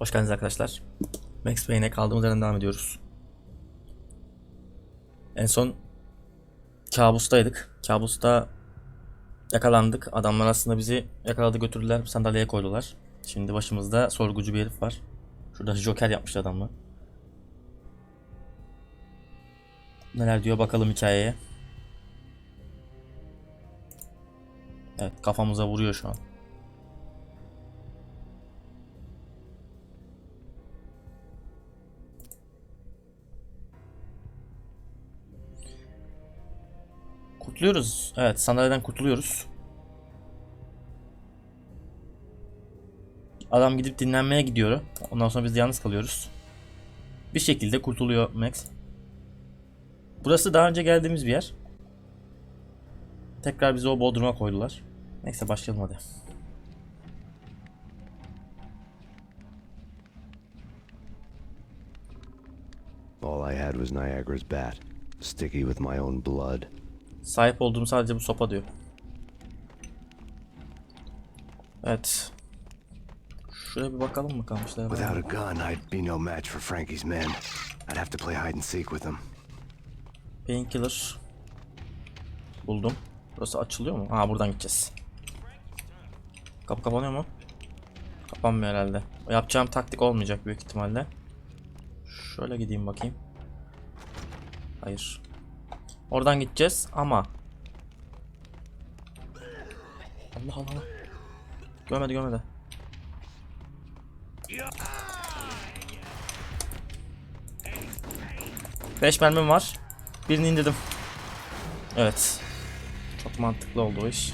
Hoş geldiniz arkadaşlar. Max Payne'e kaldığımız yerden devam ediyoruz. En son kabustaydık. Kabusta yakalandık. Adamlar aslında bizi yakaladı götürdüler. Sandalyeye koydular. Şimdi başımızda sorgucu bir herif var. Şurada Joker yapmış adamı. Neler diyor bakalım hikayeye. Evet kafamıza vuruyor şu an. Kurtuluyoruz. Evet sandalyeden kurtuluyoruz. Adam gidip dinlenmeye gidiyor. Ondan sonra biz de yalnız kalıyoruz. Bir şekilde kurtuluyor Max. Burası daha önce geldiğimiz bir yer. Tekrar bizi o bodruma koydular. Neyse başlayalım hadi. All I had was Niagara's bat, sticky with my own blood. Sahip olduğum sadece bu sopa diyor. Evet. Şuraya bir bakalım mı kalmışlar. Without a gun, I'd be no match for Frankie's men. I'd have to play hide and seek with them. Painkiller. Buldum. Burası açılıyor mu? Ha buradan gideceğiz. Kapı kapanıyor mu? Kapanmıyor herhalde. Yapacağım taktik olmayacak büyük ihtimalle. Şöyle gideyim bakayım. Hayır. Oradan gideceğiz ama. Allah Allah. Görmedi görmedi. Beş mermim var. Birini indirdim. Evet. Çok mantıklı oldu o iş.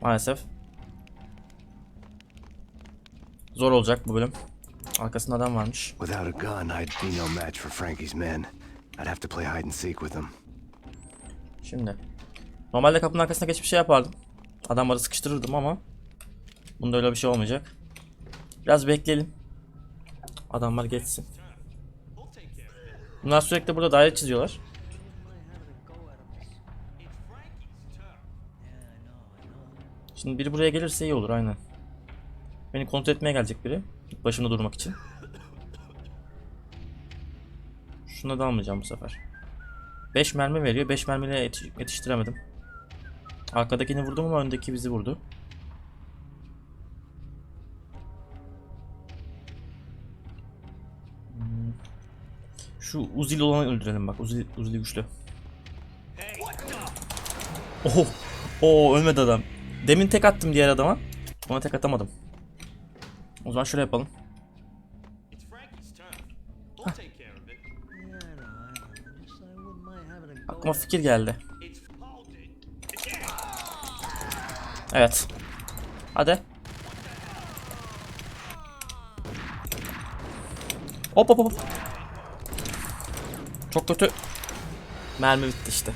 Maalesef. Zor olacak bu bölüm. Arkasında adam varmış. Without a gun, I'd be no match for Frankie's men. I'd have to play hide and seek with them. Şimdi. Normalde kapının arkasına geçip şey yapardım. Adamları sıkıştırırdım ama. Bunda öyle bir şey olmayacak. Biraz bekleyelim. Adamlar geçsin. Bunlar sürekli burada daire çiziyorlar. Şimdi biri buraya gelirse iyi olur aynen. Beni kontrol etmeye gelecek biri. Başımda durmak için. Şuna da almayacağım bu sefer. 5 mermi veriyor. 5 mermiyle yetiş- yetiştiremedim. Arkadakini vurdum ama öndeki bizi vurdu. Hmm. Şu Uzil olanı öldürelim bak. Uzil, Uzil güçlü. Oho. Oo ölmedi adam. Demin tek attım diğer adama. Ona tek atamadım. O zaman şöyle yapalım. Aklıma fikir geldi. Evet. Hadi. Hop hop hop. Çok kötü. Mermi bitti işte.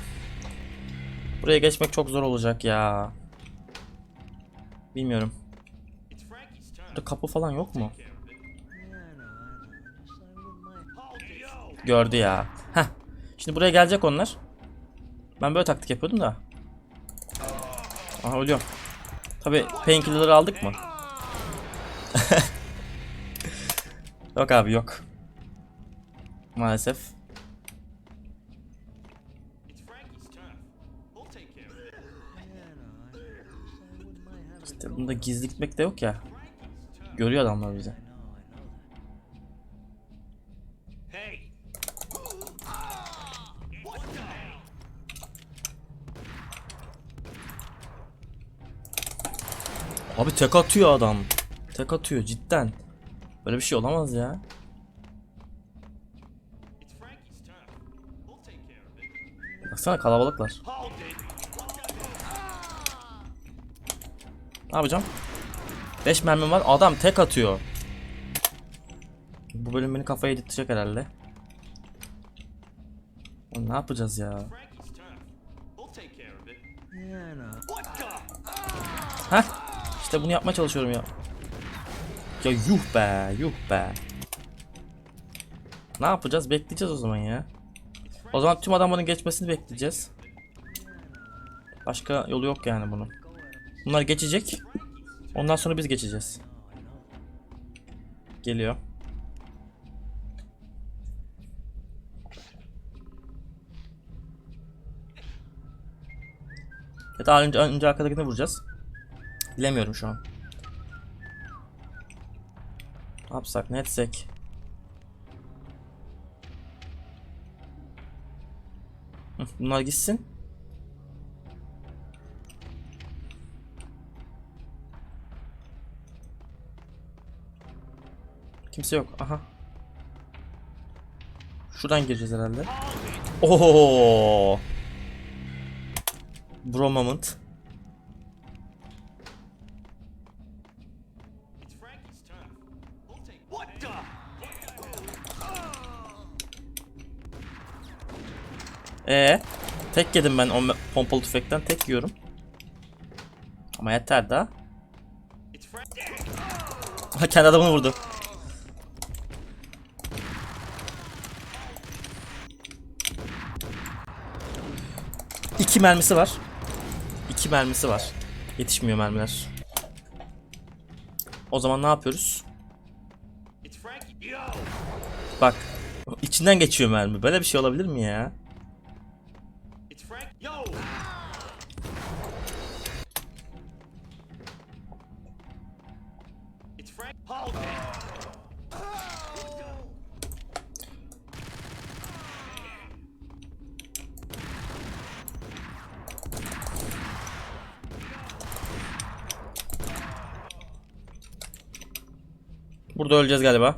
Buraya geçmek çok zor olacak ya. Bilmiyorum. Burada kapı falan yok mu? Gördü ya. Şimdi buraya gelecek onlar. Ben böyle taktik yapıyordum da. Aha ölüyorum. Tabi painkiller'ı aldık mı? yok abi yok. Maalesef. İşte bunda gizli gitmek de yok ya. Görüyor adamlar bizi. Abi tek atıyor adam. Tek atıyor cidden. Böyle bir şey olamaz ya. Baksana kalabalıklar. Ne yapacağım? 5 mermim var. Adam tek atıyor. Bu bölüm beni kafaya yedirtecek herhalde. Oğlum ne yapacağız ya? Heh. İşte bunu yapmaya çalışıyorum ya. Ya yuh be, yuh be. Ne yapacağız? Bekleyeceğiz o zaman ya. O zaman tüm adamların geçmesini bekleyeceğiz. Başka yolu yok yani bunun. Bunlar geçecek. Ondan sonra biz geçeceğiz. geliyor. Ya da önce, önce arkadakini vuracağız. Bilemiyorum şu an. Ne yapsak ne etsek? Bunlar gitsin. Kimse yok. Aha. Şuradan gireceğiz herhalde. Oho. Bro moment. Ee, tek yedim ben o pompalı tüfekten tek yiyorum. Ama yeter daha. Ha, Kendi adamını vurdu. İki mermisi var. İki mermisi var. Yetişmiyor mermiler. O zaman ne yapıyoruz? Bak. içinden geçiyor mermi. Böyle bir şey olabilir mi ya? Burada öleceğiz galiba.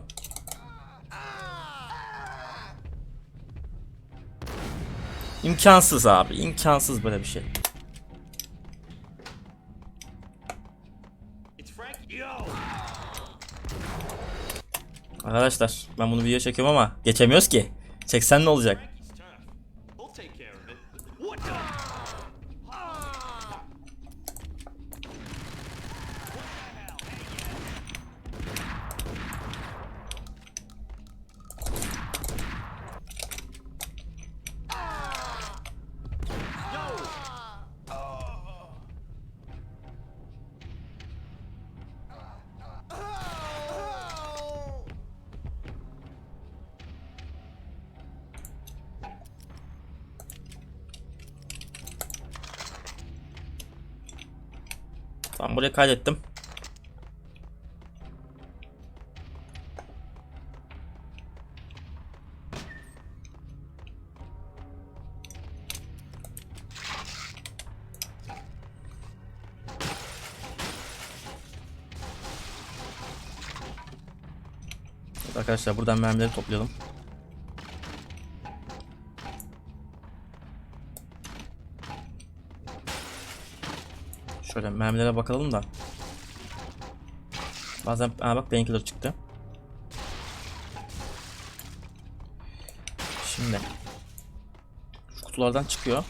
İmkansız abi. imkansız böyle bir şey. Arkadaşlar ben bunu video çekiyorum ama geçemiyoruz ki. Çeksen ne olacak? Tamam buraya kaydettim. Arkadaşlar buradan mermileri toplayalım. Şöyle mermilere bakalım da. Bazen aa bak painkiller çıktı. Şimdi şu kutulardan çıkıyor.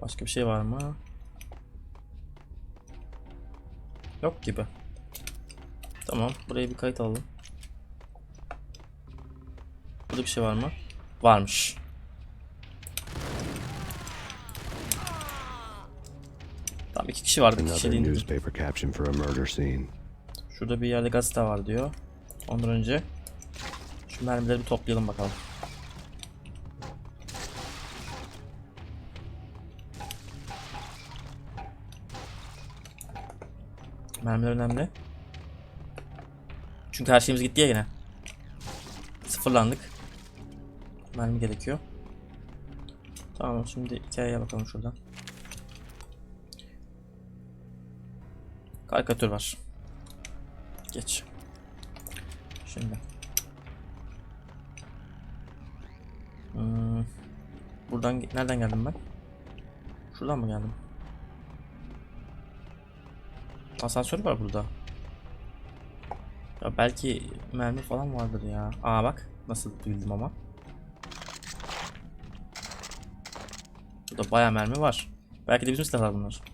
Başka bir şey var mı? Yok gibi. Tamam, buraya bir kayıt alalım. Burada bir şey var mı? Varmış. Tamam iki kişi vardı. iki kişi değil. Şurada bir yerde gazete var diyor. Ondan önce şu mermileri bir toplayalım bakalım. Mermiler önemli. Çünkü her şeyimiz gitti ya yine. Sıfırlandık. Mermi gerekiyor. Tamam şimdi hikayeye bakalım şuradan. Karikatür var. Geç. Şimdi. Hmm. Buradan nereden geldim ben? Şuradan mı geldim? Asansör var burada. Ya belki mermi falan vardır ya. Aa bak nasıl bildim ama. Burada bayağı mermi var. Belki de bizim silahlar bunlar.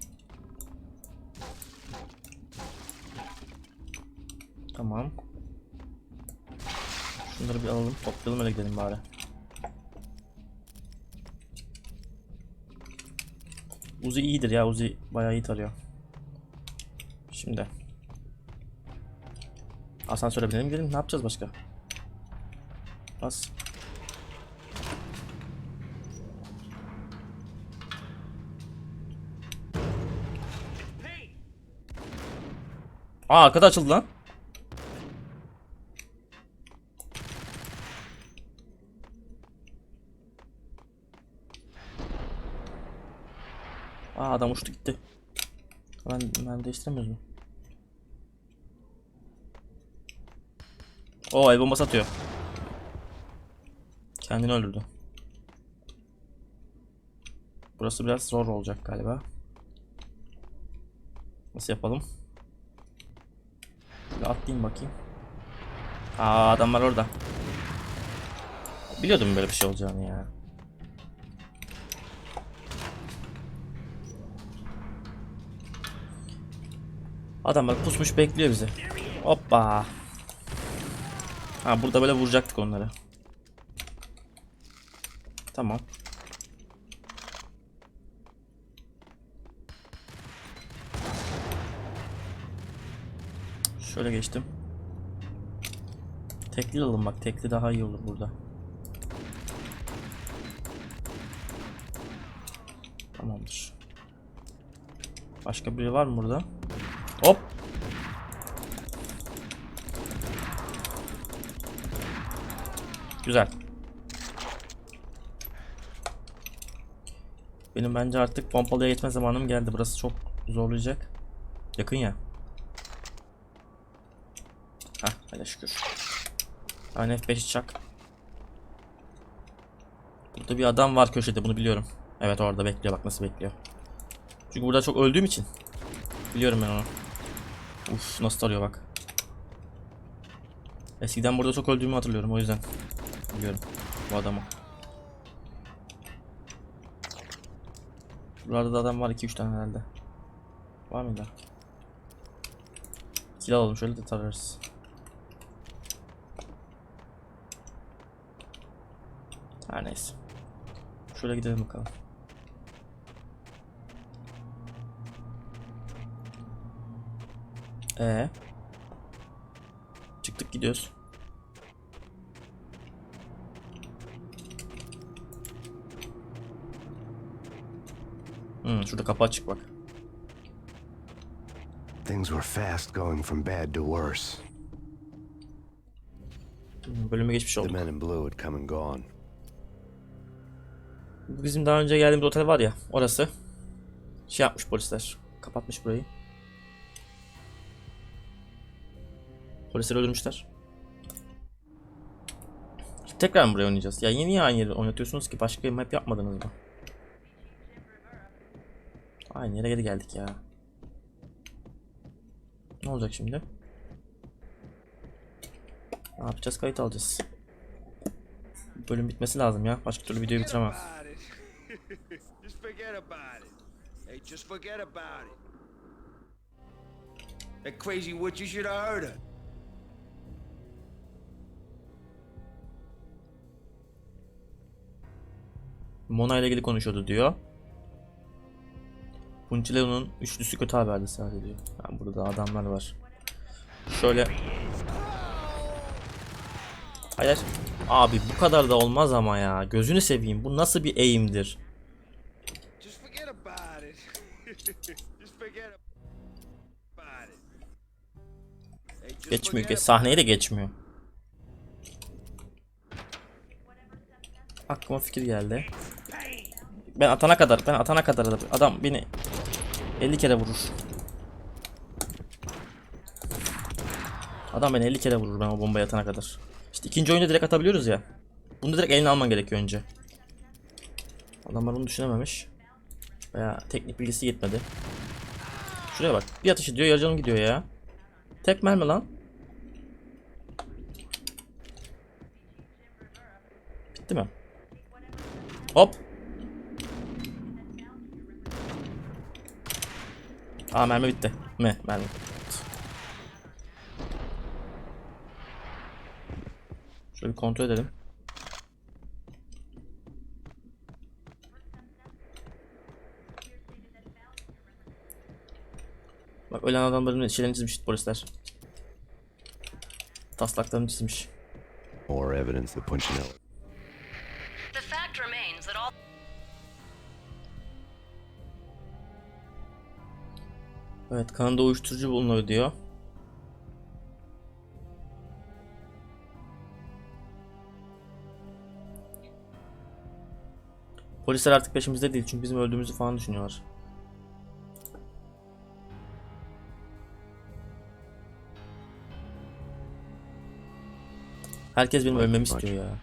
Tamam. Şunları bir alalım, toplayalım öyle gidelim bari. Uzi iyidir ya, Uzi bayağı iyi tarıyor. Şimdi. Asansöre binelim gidelim. Ne yapacağız başka? Bas. Aa arkada açıldı lan. Aa adam uçtu gitti. Ben, ben değiştiremiyoruz mu? Oo el bombası atıyor. Kendini öldürdü. Burası biraz zor olacak galiba. Nasıl yapalım? Bir atlayayım bakayım. Aa adamlar orada. Biliyordum böyle bir şey olacağını ya. Adamlar pusmuş bekliyor bizi. Hoppa. Ha burada böyle vuracaktık onları. Tamam. Şöyle geçtim. Tekli alalım bak. Tekli daha iyi olur burada. Tamamdır. Başka biri var mı burada? Hop. Güzel. Benim bence artık pompalıya geçme zamanım geldi. Burası çok zorlayacak. Yakın ya. Hah hadi şükür. Tane F5'i çak. Burada bir adam var köşede bunu biliyorum. Evet orada bekliyor bak nasıl bekliyor. Çünkü burada çok öldüğüm için. Biliyorum ben onu. Uf nasıl tarıyor bak. Eskiden burada çok öldüğümü hatırlıyorum o yüzden. Biliyorum bu adamı. Buralarda da adam var 2-3 tane herhalde. Var mıydı? Kill alalım şöyle de tararız. Her neyse. Şöyle gidelim bakalım. Ee. Çıktık gidiyoruz. Hmm, şurada kapı açık bak. Things were fast going from bad to worse. Hmm, Bölüme geçmiş The olduk. men in blue had come and gone. Bizim daha önce geldiğimiz otel var ya orası. Şey yapmış polisler. Kapatmış burayı. Polisleri öldürmüşler. Tekrar mı buraya oynayacağız? Ya yeni aynı yeri oynatıyorsunuz ki? Başka bir map yapmadınız mı? Aynı yere geri geldik ya. Ne olacak şimdi? Ne yapacağız? Kayıt alacağız. Bölüm bitmesi lazım ya. Başka türlü videoyu bitiremem. Hey, crazy witch, you should have heard her. Mona ile ilgili konuşuyordu diyor. Punchileo'nun üçlüsü kötü haberdi sadece diyor. Yani burada adamlar var. Şöyle. Hayır. Abi bu kadar da olmaz ama ya. Gözünü seveyim. Bu nasıl bir eğimdir? Geçmiyor. Geç, sahneye de geçmiyor. Aklıma fikir geldi. Ben atana kadar, ben atana kadar da- adam beni 50 kere vurur. Adam beni 50 kere vurur ben o bombayı atana kadar. İşte ikinci oyunda direkt atabiliyoruz ya. Bunu direkt eline alman gerekiyor önce. Adamlar bunu düşünememiş. Veya teknik bilgisi yetmedi. Şuraya bak. Bir atış ediyor, yarı canım gidiyor ya. Tek mermi lan. Bitti mi? Hop. Aa mermi bitti. Mi? Mermi. Şöyle bir kontrol edelim. Bak ölen adamların şeylerini çizmiş polisler. taslaklarını çizmiş. More evidence that Punchinello. Evet kanında uyuşturucu bulunuyor diyor. Polisler artık peşimizde değil çünkü bizim öldüğümüzü falan düşünüyorlar. Herkes benim ölmemi istiyor ya.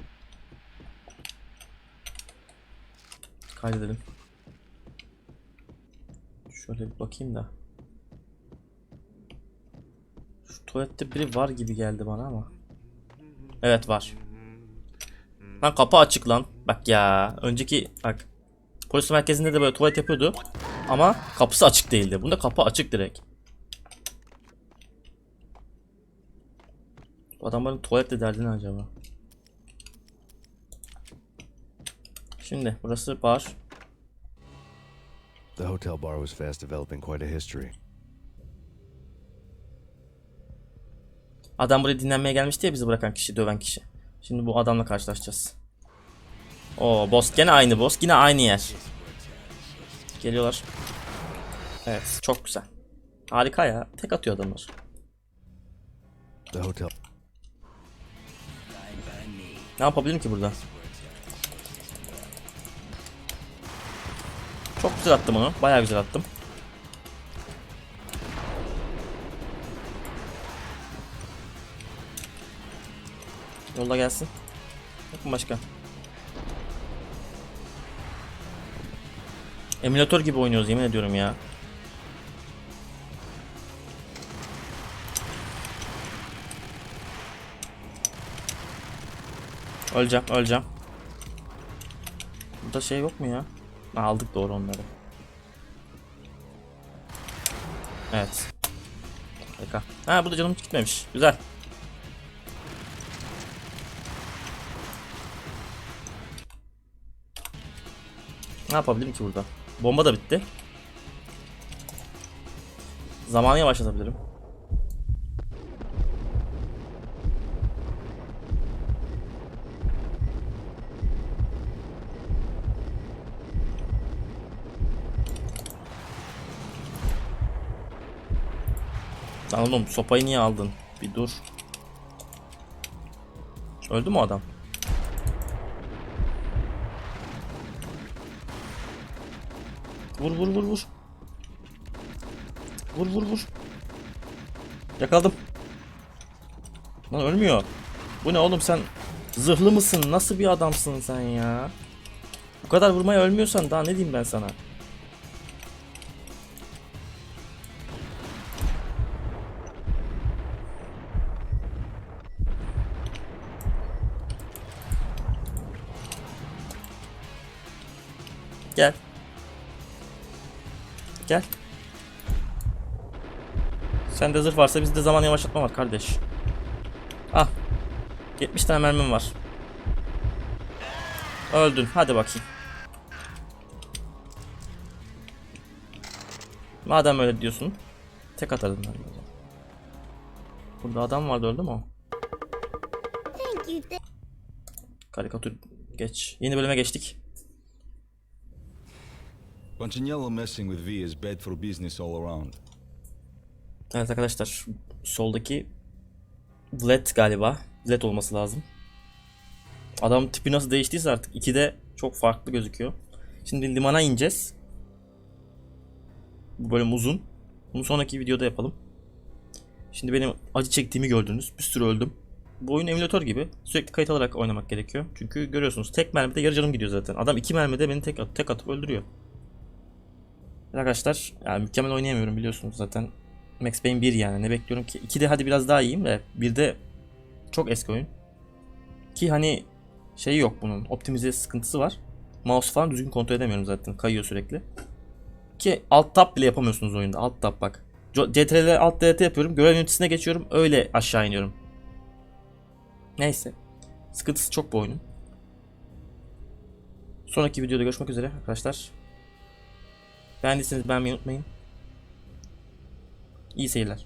Kaydedelim. Şöyle bir bakayım da. Tuvalette biri var gibi geldi bana ama. Evet var. Lan kapı açık lan. Bak ya. Önceki bak. Polis merkezinde de böyle tuvalet yapıyordu. Ama kapısı açık değildi. Bunda kapı açık direkt. Bu adamların tuvaletle derdi ne acaba? Şimdi burası bar. The hotel bar was fast developing quite a history. Adam buraya dinlenmeye gelmişti ya bizi bırakan kişi, döven kişi. Şimdi bu adamla karşılaşacağız. O boss gene aynı boss, yine aynı yer. Geliyorlar. Evet, çok güzel. Harika ya. Tek atıyor adamlar. The hotel. Ne yapabilirim ki burada? Çok güzel attım onu. Bayağı güzel attım. Yolla gelsin. Yok başka? Emülatör gibi oynuyoruz yemin ediyorum ya. Öleceğim, öleceğim. Burada şey yok mu ya? Aldık doğru onları. Evet. Harika. Ha bu da canım gitmemiş. Güzel. Ne yapabilirim ki burada? Bomba da bitti. Zamanı yavaşlatabilirim. Lan oğlum sopayı niye aldın? Bir dur. Öldü mü adam? Vur vur vur vur. Vur vur vur. Yakaladım. Lan ölmüyor. Bu ne oğlum sen zırhlı mısın? Nasıl bir adamsın sen ya? Bu kadar vurmaya ölmüyorsan daha ne diyeyim ben sana? Gel. Gel. Sende zırh varsa bizde zaman yavaşlatma var kardeş. Ah. 70 tane mermim var. Öldün. Hadi bakayım. Madem öyle diyorsun. Tek atardım ben. de. Burada adam vardı öldü mü o? Karikatür geç. Yeni bölüme geçtik. Punchinello messing with V is bad for business all around. Evet arkadaşlar soldaki Vlad galiba. Vlad olması lazım. Adam tipi nasıl değiştiyse artık 2'de çok farklı gözüküyor. Şimdi limana ineceğiz. Bu bölüm uzun. Bunu sonraki videoda yapalım. Şimdi benim acı çektiğimi gördünüz. Bir sürü öldüm. Bu oyun emülatör gibi. Sürekli kayıt alarak oynamak gerekiyor. Çünkü görüyorsunuz tek mermide yarı canım gidiyor zaten. Adam iki mermide beni tek, at tek atıp öldürüyor. Arkadaşlar yani mükemmel oynayamıyorum biliyorsunuz zaten. Max Payne 1 yani ne bekliyorum ki? 2'de hadi biraz daha iyiyim de 1'de çok eski oyun. Ki hani şey yok bunun optimize sıkıntısı var. Mouse falan düzgün kontrol edemiyorum zaten kayıyor sürekli. Ki alt tab bile yapamıyorsunuz oyunda alt tab bak. Jo- CTRL alt DT yapıyorum görev yöneticisine geçiyorum öyle aşağı iniyorum. Neyse. Sıkıntısı çok bu oyunun. Sonraki videoda görüşmek üzere arkadaşlar. Beğendiyseniz beğenmeyi unutmayın. İyi seyirler.